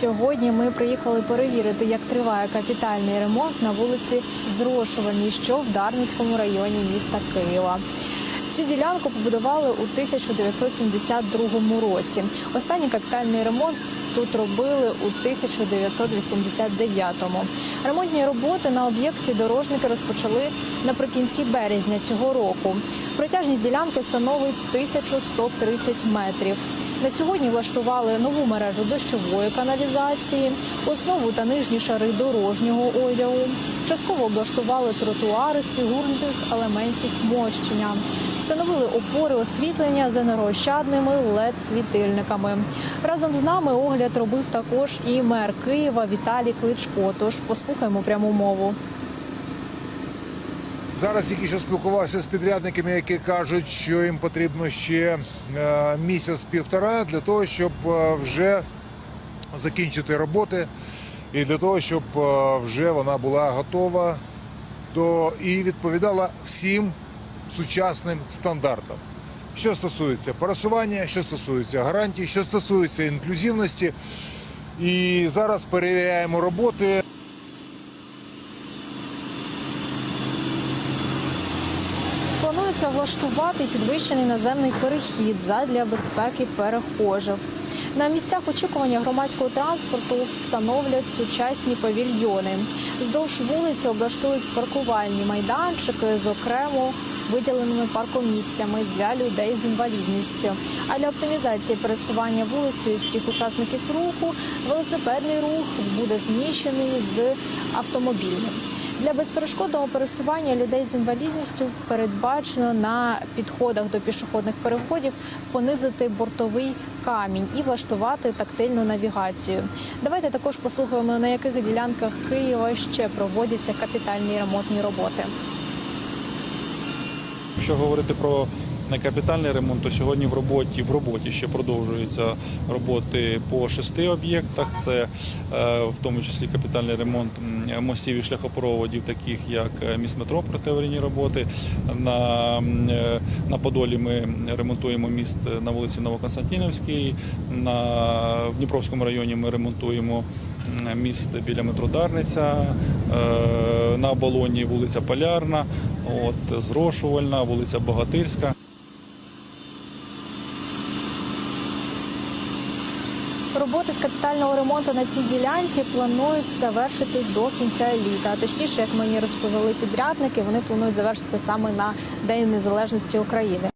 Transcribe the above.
Сьогодні ми приїхали перевірити, як триває капітальний ремонт на вулиці Зрошувальній, що в Дарницькому районі міста Києва. Цю ділянку побудували у 1972 році. Останній капітальний ремонт тут робили у 1989-му. Ремонтні роботи на об'єкті дорожники розпочали наприкінці березня цього року. Протяжність ділянки становить 1130 метрів. На сьогодні влаштували нову мережу дощової каналізації, основу та нижні шари дорожнього одягу. Частково облаштували тротуари з фігурних елементів мощення. Встановили опори освітлення з енергоощадними LED-світильниками. Разом з нами огляд робив також і мер Києва Віталій Кличко. Тож послухаємо пряму мову. Зараз тільки що спілкувався з підрядниками, які кажуть, що їм потрібно ще е, місяць-півтора для того, щоб е, вже закінчити роботи, і для того, щоб е, вже вона була готова до і відповідала всім сучасним стандартам. Що стосується пересування, що стосується гарантій, що стосується інклюзивності. І зараз перевіряємо роботи. Планується влаштувати підвищений наземний перехід задля безпеки перехожих. На місцях очікування громадського транспорту встановлять сучасні павільйони. Вздовж вулиці облаштують паркувальні майданчики з окремо виділеними паркомісцями для людей з інвалідністю. А для оптимізації пересування вулицею всіх учасників руху велосипедний рух буде зміщений з автомобільним. Для безперешкодного пересування людей з інвалідністю передбачено на підходах до пішохідних переходів понизити бортовий камінь і влаштувати тактильну навігацію. Давайте також послухаємо, на яких ділянках Києва ще проводяться капітальні ремонтні роботи. Якщо говорити про некапітальний ремонт, то сьогодні в роботі в роботі ще продовжуються роботи по шести об'єктах. Це е, в тому числі капітальний ремонт мостів і шляхопроводів, таких як е, міст метро, протиаварійні роботи. На, е, на Подолі ми ремонтуємо міст на вулиці Новоконстантинівській. На в Дніпровському районі ми ремонтуємо міст біля метро Дарниця. На оболоні вулиця Полярна. От зрошувальна, вулиця Богатирська. Роботи з капітального ремонту на цій ділянці планують завершити до кінця літа. Точніше, як мені розповіли підрядники, вони планують завершити саме на День Незалежності України.